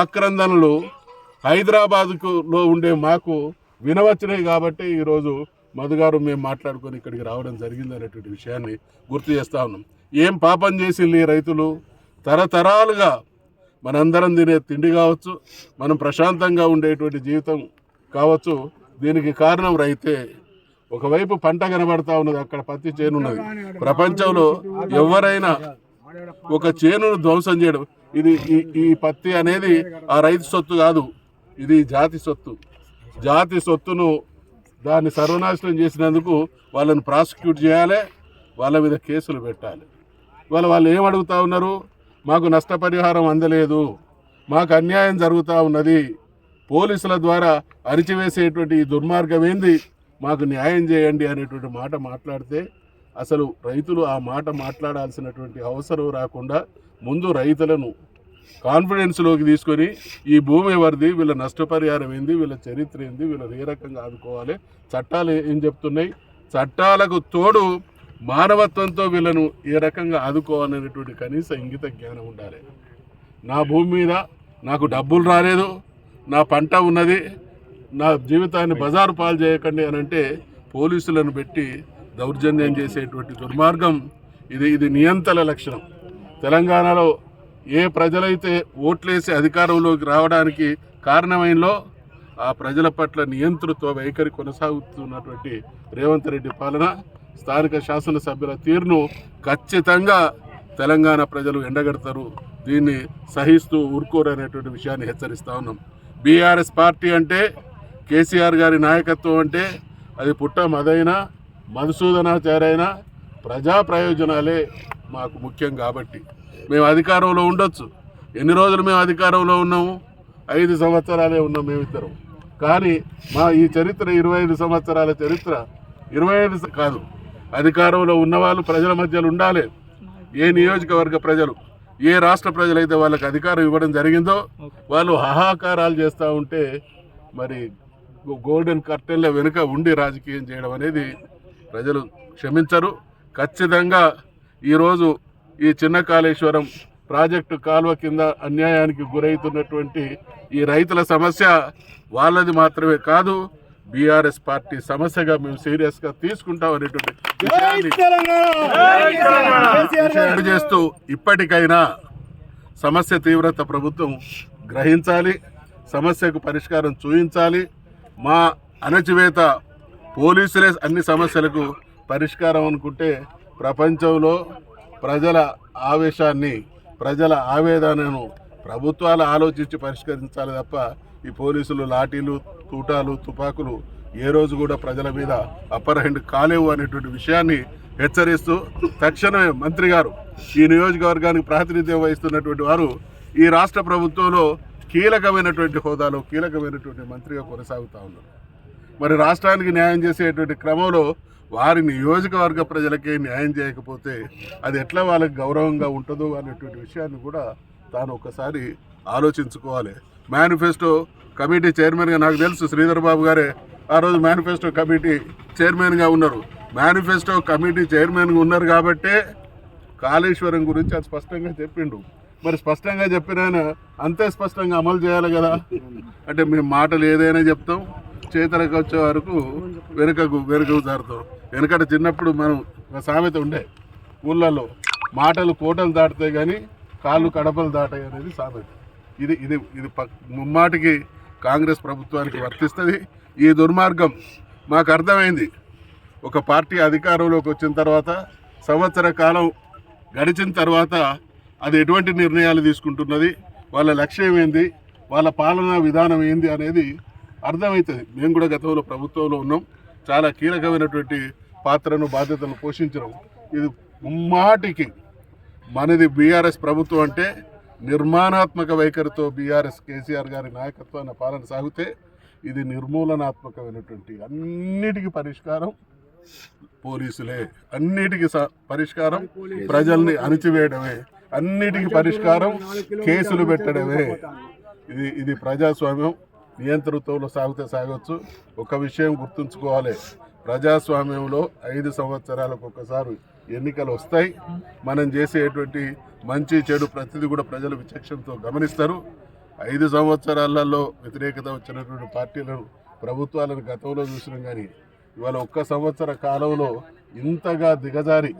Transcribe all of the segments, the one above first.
ఆక్రందనలు హైదరాబాద్లో ఉండే మాకు వినవచ్చినాయి కాబట్టి ఈరోజు మధుగారు మేము మాట్లాడుకొని ఇక్కడికి రావడం జరిగింది అనేటువంటి విషయాన్ని గుర్తు చేస్తా ఉన్నాం. ఏం పాపం చేసింది రైతులు? తరతరాలుగా మనందరం తినే తిండి కావచ్చు మనం ప్రశాంతంగా ఉండేటువంటి జీవితం కావచ్చు దీనికి కారణం రైతే. ఒకవైపు పంట కనబడతా ఉన్నది అక్కడ పత్తి చేనున్నది. ప్రపంచంలో ఎవరైనా ఒక చేనును ధ్వంసం చేయడం. ఇది ఈ ఈ పత్తి అనేది ఆ రైతు సొత్తు కాదు. ఇది జాతి సొత్తు. జాతి సొత్తును దాన్ని సర్వనాశనం చేసినందుకు వాళ్ళని ప్రాసిక్యూట్ చేయాలి. వాళ్ళ మీద కేసులు పెట్టాలి. ఇవాళ వాళ్ళు ఏం ఉన్నారు? మాకు నష్టపరిహారం అందలేదు. మాకు అన్యాయం జరుగుతూ ఉన్నది. పోలీసుల ద్వారా అరిచివేసేటువంటి ఈ దుర్మార్గం ఏంది? మాకు న్యాయం చేయండి అనేటువంటి మాట మాట్లాడితే అసలు రైతులు ఆ మాట మాట్లాడాల్సినటువంటి అవసరం రాకుండా ముందు రైతులను కాన్ఫిడెన్స్లోకి తీసుకొని ఈ భూమి ఎవరిది వీళ్ళ నష్టపరిహారం ఏంది వీళ్ళ చరిత్ర ఏంది వీళ్ళని ఏ రకంగా ఆదుకోవాలి చట్టాలు ఏం చెప్తున్నాయి చట్టాలకు తోడు మానవత్వంతో వీళ్ళను ఏ రకంగా ఆదుకోవాలనేటువంటి కనీస ఇంగిత జ్ఞానం ఉండాలి. నా భూమి మీద నాకు డబ్బులు రాలేదు నా పంట ఉన్నది నా జీవితాన్ని బజారు పాలు చేయకండి అని అంటే పోలీసులను పెట్టి దౌర్జన్యం చేసేటువంటి దుర్మార్గం ఇది ఇది నియంతల లక్షణం. తెలంగాణలో ఏ ప్రజలైతే ఓట్లేసి అధికారంలోకి రావడానికి కారణమైనలో ఆ ప్రజల పట్ల నియంతృత్వ వైఖరి కొనసాగుతున్నటువంటి రేవంత్ రెడ్డి పాలన స్థానిక శాసనసభ్యుల తీరును ఖచ్చితంగా తెలంగాణ ప్రజలు ఎండగడతారు. దీన్ని సహిస్తూ ఊరుకోరనేటువంటి విషయాన్ని హెచ్చరిస్తా ఉన్నాం. బీఆర్ఎస్ పార్టీ అంటే కేసీఆర్ గారి నాయకత్వం అంటే అది పుట్ట మదైనా మధుసూదనాచారైన ప్రజా ప్రయోజనాలే మాకు ముఖ్యం కాబట్టి. మేము అధికారంలో ఉండొచ్చు. ఎన్ని రోజులు మేము అధికారంలో ఉన్నాము? ఐదు సంవత్సరాలే ఉన్నాం మేమిద్దరం. కానీ మా ఈ చరిత్ర ఇరవై ఐదు సంవత్సరాల చరిత్ర ఇరవై ఐదు కాదు. అధికారంలో ఉన్నవాళ్ళు ప్రజల మధ్యలో ఉండాలి. ఏ నియోజకవర్గ ప్రజలు ఏ రాష్ట్ర ప్రజలైతే వాళ్ళకి అధికారం ఇవ్వడం జరిగిందో వాళ్ళు హాహాకారాలు చేస్తూ ఉంటే మరి గోల్డెన్ కర్టెన్ల వెనుక ఉండి రాజకీయం చేయడం అనేది ప్రజలు క్షమించరు. ఖచ్చితంగా ఈరోజు ఈ చిన్న కాళేశ్వరం ప్రాజెక్టు కాలువ కింద అన్యాయానికి గురవుతున్నటువంటి ఈ రైతుల సమస్య వాళ్ళది మాత్రమే కాదు బీఆర్ఎస్ పార్టీ సమస్యగా మేము సీరియస్గా తీసుకుంటాం అనేటువంటి విషయాన్ని చేస్తూ ఇప్పటికైనా సమస్య తీవ్రత ప్రభుత్వం గ్రహించాలి సమస్యకు పరిష్కారం చూపించాలి మా అణచివేత పోలీసులే అన్ని సమస్యలకు పరిష్కారం అనుకుంటే ప్రపంచంలో ప్రజల ఆవేశాన్ని ప్రజల ఆవేదనను ప్రభుత్వాలు ఆలోచించి పరిష్కరించాలి తప్ప ఈ పోలీసులు లాఠీలు తూటాలు తుపాకులు ఏ రోజు కూడా ప్రజల మీద అప్పర్ హ్యాండ్ కాలేవు అనేటువంటి విషయాన్ని హెచ్చరిస్తూ తక్షణమే మంత్రి గారు ఈ నియోజకవర్గానికి ప్రాతినిధ్యం వహిస్తున్నటువంటి వారు ఈ రాష్ట్ర ప్రభుత్వంలో కీలకమైనటువంటి హోదాలో కీలకమైనటువంటి మంత్రిగా కొనసాగుతూ ఉన్నారు. మరి రాష్ట్రానికి న్యాయం చేసేటువంటి క్రమంలో వారి నియోజకవర్గ ప్రజలకే న్యాయం చేయకపోతే అది ఎట్లా వాళ్ళకి గౌరవంగా ఉంటుందో అనేటువంటి విషయాన్ని కూడా తాను ఒకసారి ఆలోచించుకోవాలి. మేనిఫెస్టో కమిటీ చైర్మన్గా నాకు తెలుసు శ్రీధర్ బాబు గారే. ఆ రోజు మేనిఫెస్టో కమిటీ చైర్మన్గా ఉన్నారు. మేనిఫెస్టో కమిటీ చైర్మన్గా ఉన్నారు కాబట్టే కాళేశ్వరం గురించి అది స్పష్టంగా చెప్పిండు. మరి స్పష్టంగా చెప్పిన అంతే స్పష్టంగా అమలు చేయాలి కదా? అంటే మేము మాటలు ఏదైనా చెప్తాం. చేతలకు వచ్చే వరకు వెనుకకు వెనుకకు జారుతాం. వెనకట చిన్నప్పుడు మనం ఒక సామెత ఉండే ఊళ్ళలో మాటలు కోటలు దాటుతాయి కానీ కాళ్ళు కడపలు దాటాయి అనేది సామెత. ఇది ఇది ఇది ముమ్మాటికి కాంగ్రెస్ ప్రభుత్వానికి వర్తిస్తుంది. ఈ దుర్మార్గం మాకు అర్థమైంది. ఒక పార్టీ అధికారంలోకి వచ్చిన తర్వాత సంవత్సర కాలం గడిచిన తర్వాత అది ఎటువంటి నిర్ణయాలు తీసుకుంటున్నది? వాళ్ళ లక్ష్యం ఏంది? వాళ్ళ పాలనా విధానం ఏంది అనేది అర్థమవుతుంది మేము కూడా గతంలో ప్రభుత్వంలో ఉన్నాం. చాలా కీలకమైనటువంటి పాత్రను బాధ్యతను పోషించడం ఇది ముమ్మాటికి మనది బీఆర్ఎస్ ప్రభుత్వం అంటే నిర్మాణాత్మక వైఖరితో బీఆర్ఎస్ కేసీఆర్ గారి నాయకత్వాన్ని పాలన సాగితే ఇది నిర్మూలనాత్మకమైనటువంటి అన్నిటికీ పరిష్కారం పోలీసులే. అన్నిటికీ స- పరిష్కారం ప్రజల్ని అణిచివేయడమే. అన్నిటికీ పరిష్కారం కేసులు పెట్టడమే. ఇది ఇది ప్రజాస్వామ్యం. నియంతృత్వంలో సాగితే సాగవచ్చు ఒక విషయం గుర్తుంచుకోవాలి. ప్రజాస్వామ్యంలో ఐదు సంవత్సరాలకు ఒకసారి ఎన్నికలు వస్తాయి. మనం చేసేటువంటి మంచి చెడు ప్రతిదీ కూడా ప్రజలు విచక్షణతో గమనిస్తారు. ఐదు సంవత్సరాలలో వ్యతిరేకత వచ్చినటువంటి పార్టీలను ప్రభుత్వాలను గతంలో చూసినాం కానీ ఇవాళ ఒక్క సంవత్సర కాలంలో ఇంతగా దిగజారి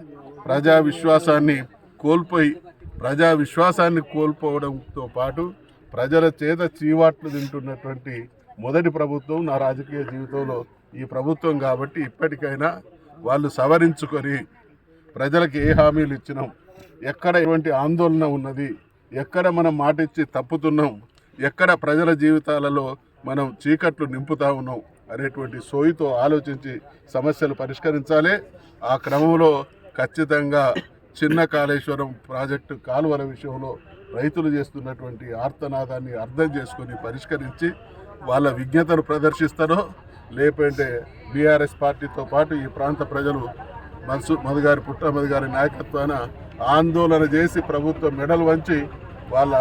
ప్రజా విశ్వాసాన్ని కోల్పోయి ప్రజా విశ్వాసాన్ని కోల్పోవడంతో పాటు ప్రజల చేత చీవాట్లు తింటున్నటువంటి మొదటి ప్రభుత్వం నా రాజకీయ జీవితంలో ఈ ప్రభుత్వం కాబట్టి ఇప్పటికైనా వాళ్ళు సవరించుకొని ప్రజలకు ఏ హామీలు ఇచ్చినాం? ఎక్కడ ఎటువంటి ఆందోళన ఉన్నది? ఎక్కడ మనం మాటిచ్చి తప్పుతున్నాం? ఎక్కడ ప్రజల జీవితాలలో మనం చీకట్లు నింపుతా ఉన్నాం? అనేటువంటి సోయితో ఆలోచించి సమస్యలు పరిష్కరించాలి. ఆ క్రమంలో ఖచ్చితంగా చిన్న కాళేశ్వరం ప్రాజెక్టు కాలువల విషయంలో రైతులు చేస్తున్నటువంటి ఆర్తనాదాన్ని అర్థం చేసుకొని పరిష్కరించి వాళ్ళ విజ్ఞతను ప్రదర్శిస్తారో లేకుంటే బీఆర్ఎస్ పార్టీతో పాటు ఈ ప్రాంత ప్రజలు మన్సు మధుగారి పుట్టమధు గారి నాయకత్వాన ఆందోళన చేసి ప్రభుత్వం మెడలు వంచి వాళ్ళ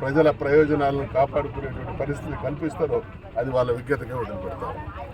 ప్రజల ప్రయోజనాలను కాపాడుకునేటువంటి పరిస్థితి కల్పిస్తారో అది వాళ్ళ విజ్ఞతగా వదిలిపెడతారు.